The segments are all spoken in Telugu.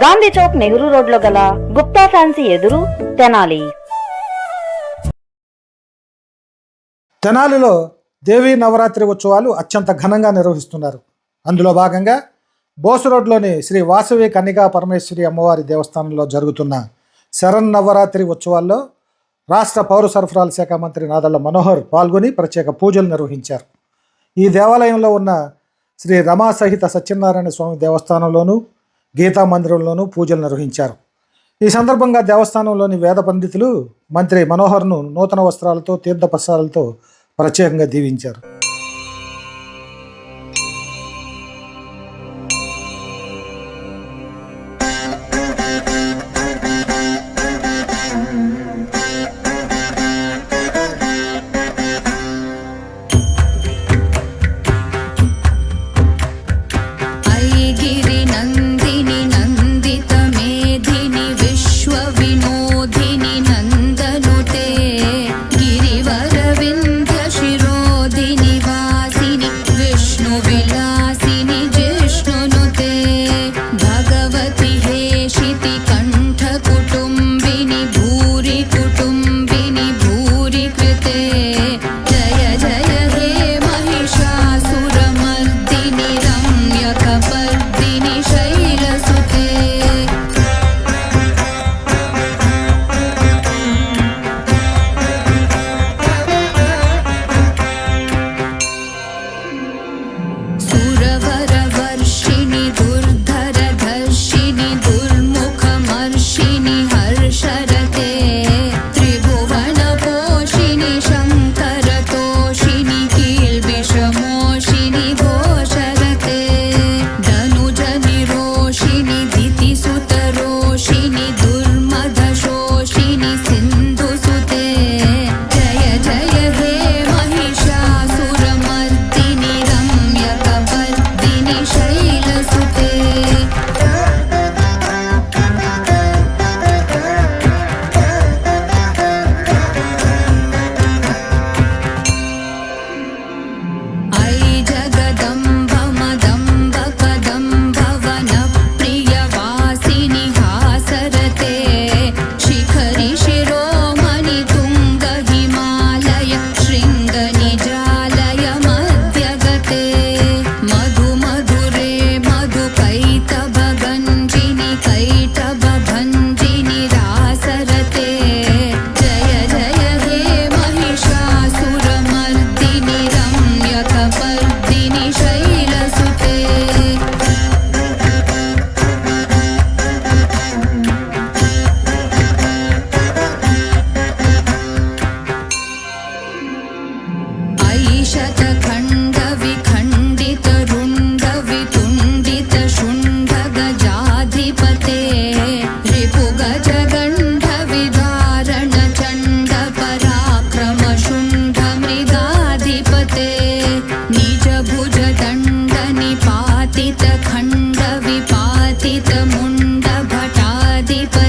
గాంధీ చౌక్ నెహ్రూ రోడ్లో గల గుప్తా ఫ్యాన్సీ ఎదురు తెనాలి. తెనాలిలో దేవీ నవరాత్రి ఉత్సవాలు అత్యంత ఘనంగా నిర్వహిస్తున్నారు. అందులో భాగంగా బోసు రోడ్లోని శ్రీ వాసవి కన్నికా పరమేశ్వరి అమ్మవారి దేవస్థానంలో జరుగుతున్న శరణ్ నవరాత్రి ఉత్సవాల్లో రాష్ట్ర పౌర సరఫరాల శాఖ మంత్రి నాదళ్ళ మనోహర్ పాల్గొని ప్రత్యేక పూజలు నిర్వహించారు. ఈ దేవాలయంలో ఉన్న శ్రీ రమా సహిత సత్యనారాయణ స్వామి దేవస్థానంలోనూ గీతా మందిరంలోనూ పూజలు నిర్వహించారు. ఈ సందర్భంగా దేవస్థానంలోని వేద పండితులు మంత్రి మనోహర్ను నూతన వస్త్రాలతో తీర్థప్రసాదాలతో ప్రత్యేకంగా దీవించారు. हर्षर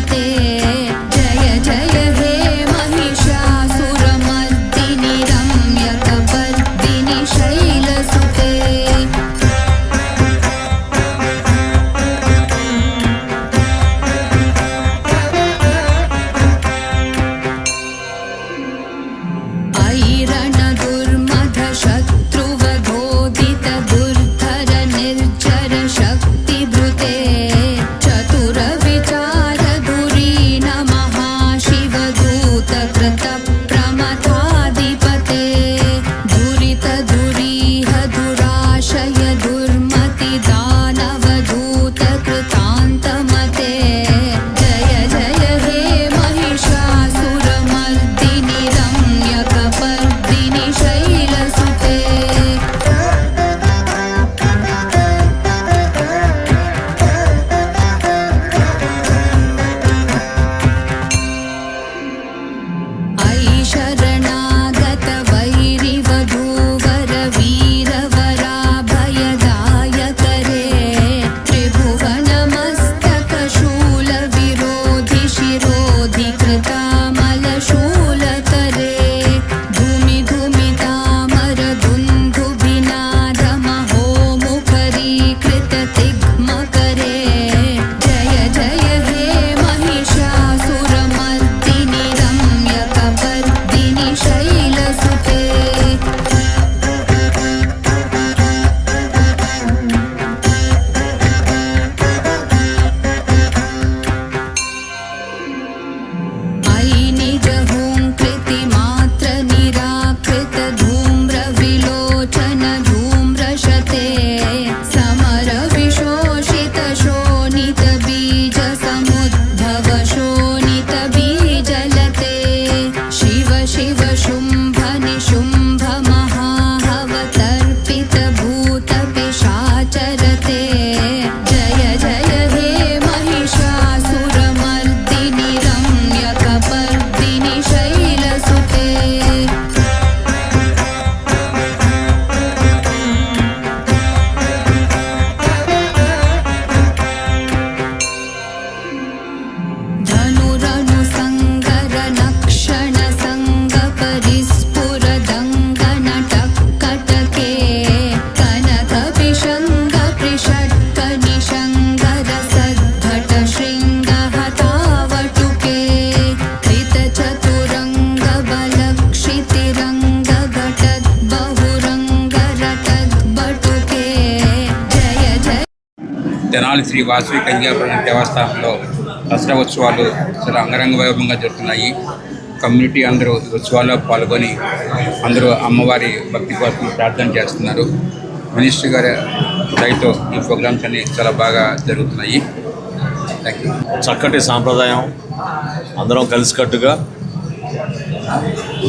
te తెనాలి శ్రీ వాసవి కన్యాపురం దేవస్థానంలో దసరా ఉత్సవాలు చాలా అంగరంగ వైభవంగా జరుగుతున్నాయి. కమ్యూనిటీ అందరూ ఉత్సవాల్లో పాల్గొని అందరూ అమ్మవారి భక్తి కోసం ప్రార్థన చేస్తున్నారు. మినిస్టర్ గారి దయతో ఈ ప్రోగ్రామ్స్ అన్ని చాలా బాగా జరుగుతున్నాయి. థ్యాంక్ యూ చక్కటి సాంప్రదాయం. అందరం కలిసికట్టుగా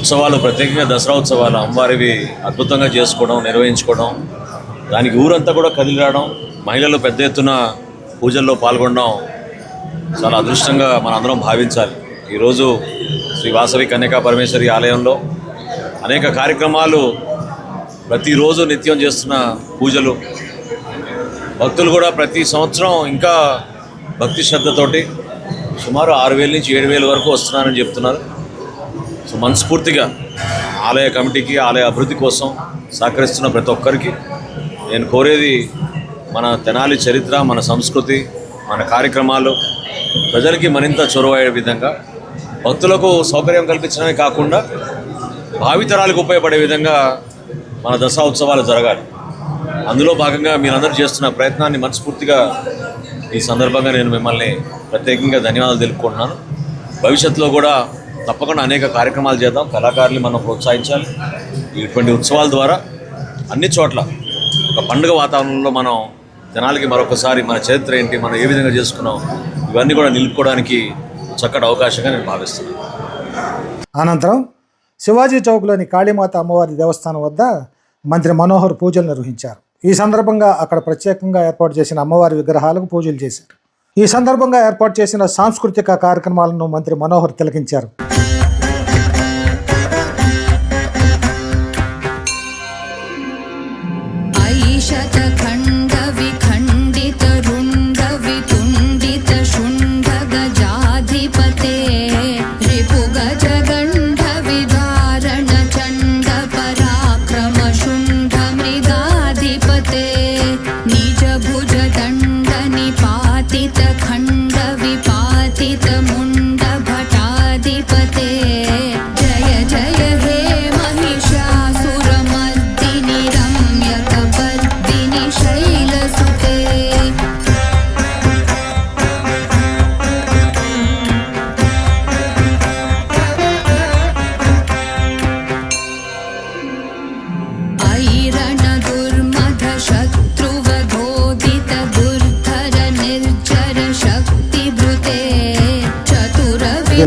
ఉత్సవాలు ప్రత్యేకంగా దసరా ఉత్సవాలు అమ్మవారివి అద్భుతంగా చేసుకోవడం నిర్వహించుకోవడం దానికి ఊరంతా కూడా కదిలి రావడం మహిళలు పెద్ద ఎత్తున పూజల్లో పాల్గొనడం చాలా అదృష్టంగా మనందరం భావించాలి. ఈరోజు శ్రీ వాసవి కన్యకా పరమేశ్వరి ఆలయంలో అనేక కార్యక్రమాలు ప్రతిరోజు నిత్యం చేస్తున్న పూజలు. భక్తులు కూడా ప్రతి సంవత్సరం ఇంకా భక్తి శ్రద్ధతోటి సుమారు ఆరు వేల నుంచి ఏడు వేల వరకు వస్తున్నారని చెప్తున్నారు. సో మనస్ఫూర్తిగా ఆలయ కమిటీకి ఆలయ అభివృద్ధి కోసం సహకరిస్తున్న ప్రతి ఒక్కరికి నేను కోరేది మన తెనాలి చరిత్ర మన సంస్కృతి మన కార్యక్రమాలు ప్రజలకి మరింత చొరవయ్యే విధంగా భక్తులకు సౌకర్యం కల్పించడమే కాకుండా భావితరాలకు ఉపయోగపడే విధంగా మన దసరా ఉత్సవాలు జరగాలి. అందులో భాగంగా మీరందరూ చేస్తున్న ప్రయత్నాన్ని మనస్ఫూర్తిగా ఈ సందర్భంగా నేను మిమ్మల్ని ప్రత్యేకంగా ధన్యవాదాలు తెలుపుకుంటున్నాను. భవిష్యత్తులో కూడా తప్పకుండా అనేక కార్యక్రమాలు చేద్దాం. కళాకారులు మనం ప్రోత్సహించాలి. ఇటువంటి ఉత్సవాల ద్వారా అన్ని చోట్ల ఒక పండుగ వాతావరణంలో మనం జనాలకి మరొకసారి మన చరిత్ర ఏంటి మనం ఏ విధంగా చేసుకున్నాం ఇవన్నీ కూడా నిలుపుకోవడానికి చక్కటి అవకాశంగా నేను భావిస్తున్నాను. అనంతరం శివాజీ చౌక్లోని కాళీమాత అమ్మవారి దేవస్థానం వద్ద మంత్రి మనోహర్ పూజలు నిర్వహించారు. ఈ సందర్భంగా అక్కడ ప్రత్యేకంగా ఏర్పాటు చేసిన అమ్మవారి విగ్రహాలకు పూజలు చేశారు. ఈ సందర్భంగా ఏర్పాటు చేసిన సాంస్కృతిక కార్యక్రమాలను మంత్రి మనోహర్ తిలకించారు. ఐషత ఖండ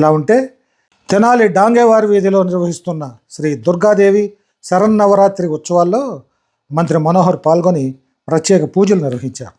ఇలా ఉంటే తెనాలి డాంగేవారి వీధిలో నిర్వహిస్తున్న శ్రీ దుర్గాదేవి శరన్నవరాత్రి ఉత్సవాల్లో మంత్రి మనోహర్ పాల్గొని ప్రత్యేక పూజలు నిర్వహించారు.